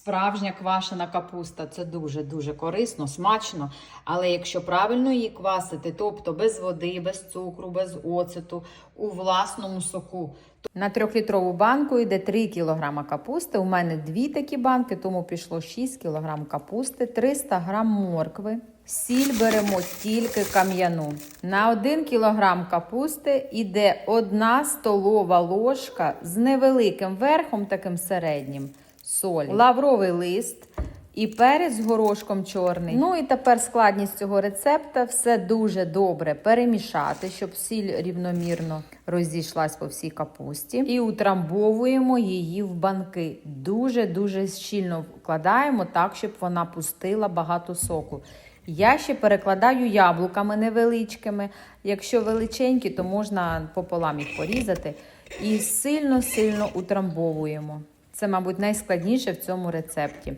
Справжня квашена капуста це дуже-дуже корисно, смачно. Але якщо правильно її квасити, тобто без води, без цукру, без оцету, у власному соку. На трьохлітрову банку йде 3 кг капусти. У мене дві такі банки, тому пішло 6 кг капусти, 300 г моркви. Сіль беремо тільки кам'яну. На 1 кг капусти йде 1 столова ложка з невеликим верхом, таким середнім солі, лавровий лист і перець з горошком чорний. Ну і тепер складність цього рецепта все дуже добре перемішати, щоб сіль рівномірно розійшлась по всій капусті. І утрамбовуємо її в банки. Дуже-дуже щільно вкладаємо так, щоб вона пустила багато соку. Я ще перекладаю яблуками невеличкими. Якщо величенькі, то можна пополам їх порізати. І сильно-сильно утрамбовуємо. Це, мабуть, найскладніше в цьому рецепті.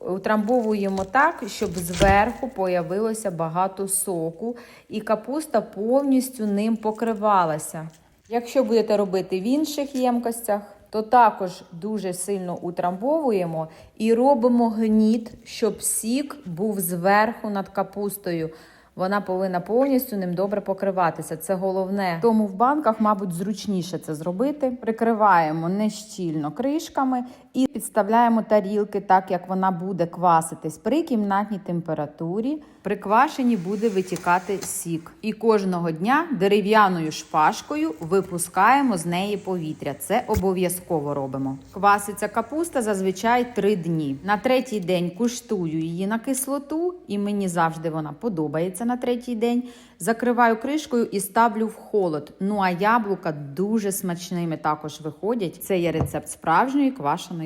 Утрамбовуємо так, щоб зверху появилося багато соку, і капуста повністю ним покривалася. Якщо будете робити в інших ємкостях, то також дуже сильно утрамбовуємо і робимо гніт, щоб сік був зверху над капустою. Вона повинна повністю ним добре покриватися. Це головне. Тому в банках, мабуть, зручніше це зробити. Прикриваємо нещільно кришками і підставляємо тарілки так, як вона буде кваситись при кімнатній температурі. При квашенні буде витікати сік. І кожного дня дерев'яною шпажкою випускаємо з неї повітря. Це обов'язково робимо. Кваситься капуста зазвичай три дні. На третій день куштую її на кислоту, і мені завжди вона подобається на третій день. Закриваю кришкою і ставлю в холод. Ну а яблука дуже смачними також виходять. Це є рецепт справжньої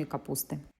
квашеної капусти.